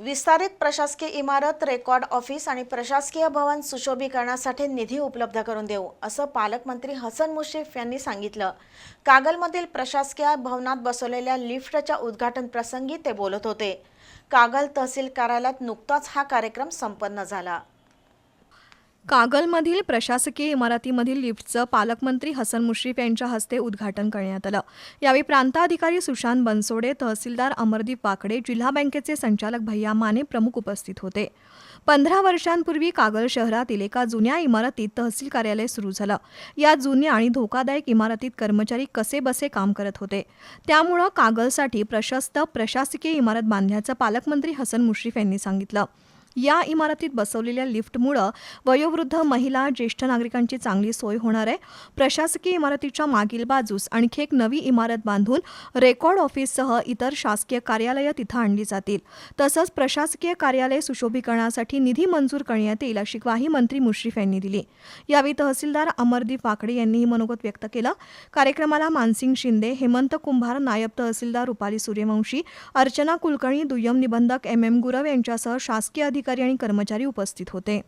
विस्तारित प्रशासकीय इमारत रेकॉर्ड ऑफिस आणि प्रशासकीय भवन सुशोभीकरणासाठी निधी उपलब्ध करून देऊ असं पालकमंत्री हसन मुश्रीफ यांनी सांगितलं. कागलमधील प्रशासकीय भवनात बसवलेल्या लिफ्टच्या उद्घाटन प्रसंगी ते बोलत होते. कागल तहसील कार्यालयात नुकताच हा कार्यक्रम संपन्न झाला. कागलमधील प्रशासकीय इमारतीमधील लिफ्टचं पालकमंत्री हसन मुश्रीफ यांच्या हस्ते उद्घाटन करण्यात आलं. यावेळी प्रांताधिकारी सुशांत बनसोडे तहसीलदार अमरदीप वाकडे जिल्हा बँकेचे संचालक भैया माने प्रमुख उपस्थित होते. पंधरा वर्षांपूर्वी कागल शहरातील एका जुन्या इमारतीत तहसील कार्यालय सुरू झालं. या जुन्या आणि धोकादायक इमारतीत कर्मचारी कसे बसे काम करत होते? त्यामुळं कागलसाठी प्रशस्त प्रशासकीय इमारत बांधण्याचं पालकमंत्री हसन मुश्रीफ यांनी सांगितलं. या इमारतीत बसवलेल्या लिफ्टमुळं वयोवृद्ध महिला ज्येष्ठ नागरिकांची चांगली सोय होणार आहे. प्रशासकीय इमारतीच्या मागील बाजूस आणखी एक नवी इमारत बांधून रेकॉर्ड ऑफिससह इतर शासकीय कार्यालयं तिथं आणली जातील. तसंच प्रशासकीय कार्यालय सुशोभीकरणासाठी निधी मंजूर करण्यात येईल अशी ग्वाही मंत्री मुश्रीफ यांनी दिली. यावेळी तहसीलदार अमरदीप वाकडे यांनीही मनोगत व्यक्त केलं. कार्यक्रमाला मानसिंग शिंदे हेमंत कुंभार नायब तहसीलदार रुपाली सूर्यवंशी अर्चना कुलकर्णी दुय्यम निबंधक एम एम गुरव यांच्यासह शासकीय अधिकारी आणि कर्मचारी उपस्थित होते.